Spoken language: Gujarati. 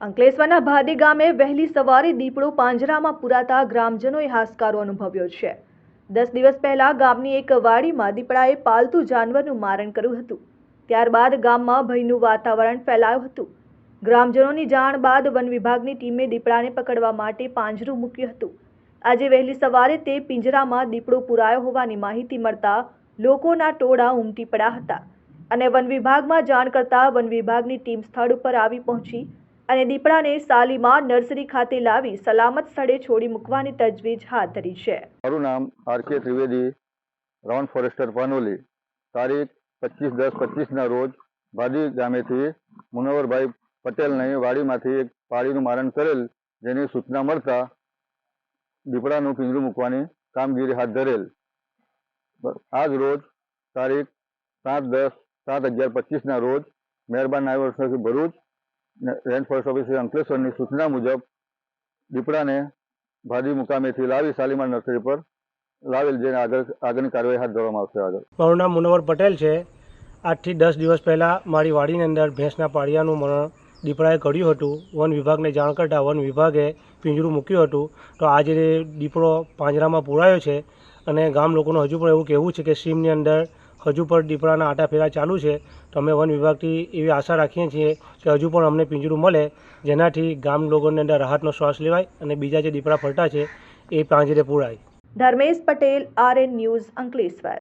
અંકલેશ્વરના ભાદી ગામે વહેલી સવારે દીપડો પાંજરામાં પુરાતા ગ્રામજનોએ હાશકારો અનુભવ્યો છે. દસ દિવસ પહેલા ગામની એક વાડીમાં દીપડાએ પાલતુ જાનવરનું મારણ કર્યું હતું. ત્યારબાદ ગામમાં ભયનું વાતાવરણ ફેલાયું હતું. ગ્રામજનોની જાણ બાદ વન વિભાગની ટીમે દીપડાને પકડવા માટે પાંજરું મૂક્યું હતું. આજે વહેલી સવારે તે પિંજરામાં દીપડો પુરાયો હોવાની માહિતી મળતા લોકોના ટોળા ઉમટી પડ્યા હતા અને વન વિભાગમાં જાણ કરતા વન વિભાગની ટીમ સ્થળ ઉપર આવી પહોંચી અને દીપડાને સાલીમાં નર્સરી ખાતે લાવી સલામત સ્થળે છોડી મૂકવાની તજવીજ હાથ ધરી છે. મારું નામ R K Trivedi round forester Panoli. તારીખ પચીસ દસ પચીસના રોજ ભાદી ગામેથી મુનવરભાઈ પટેલને વાડીમાંથી એક પાળીનું મારણ કરેલ જેની સૂચના મળતા દીપડાનું પિંજરું મૂકવાની કામગીરી હાથ ધરેલ. આજ રોજ તારીખ સાત દસ સાત અગિયાર પચીસના રોજ મહેરબાન નાયબ ભરૂચ રેન્જ ફોરેસ્ટ ઓફિસર અંકલેશ્વરની સૂચના મુજબ દીપડાને ભાદી મુકામેથી લાવી શાલીમાર નર્સરી પર લાવેલ જેને આગળ આગળની કાર્યવાહી હાથ ધરવામાં આવશે આગળ. મારું નામ મુનવર પટેલ છે. આજથી દસ દિવસ પહેલાં મારી વાડીની અંદર ભેંસના પાળિયાનું મરણ દીપડાએ કર્યું હતું. વન વિભાગને જાણ કરતાં વન વિભાગે પિંજરું મૂક્યું હતું. તો આજે દીપડો પાંજરામાં પુરાયો છે અને ગામ લોકોનું હજુ પણ એવું કહેવું છે કે સીમની અંદર હજુ પણ દીપડાના આટા ફેરા ચાલુ છે. તો અમે વન વિભાગથી એવી આશા રાખીએ છીએ કે હજુ પણ અમને પિંજરું મળે, જેનાથી ગામ લોકોની અંદર રાહતનો શ્વાસ લેવાય અને બીજા જે દીપડા ફરતા છે, એ પાંજરે પૂરાય. Dharmesh Patel, RN news Ankleshwar.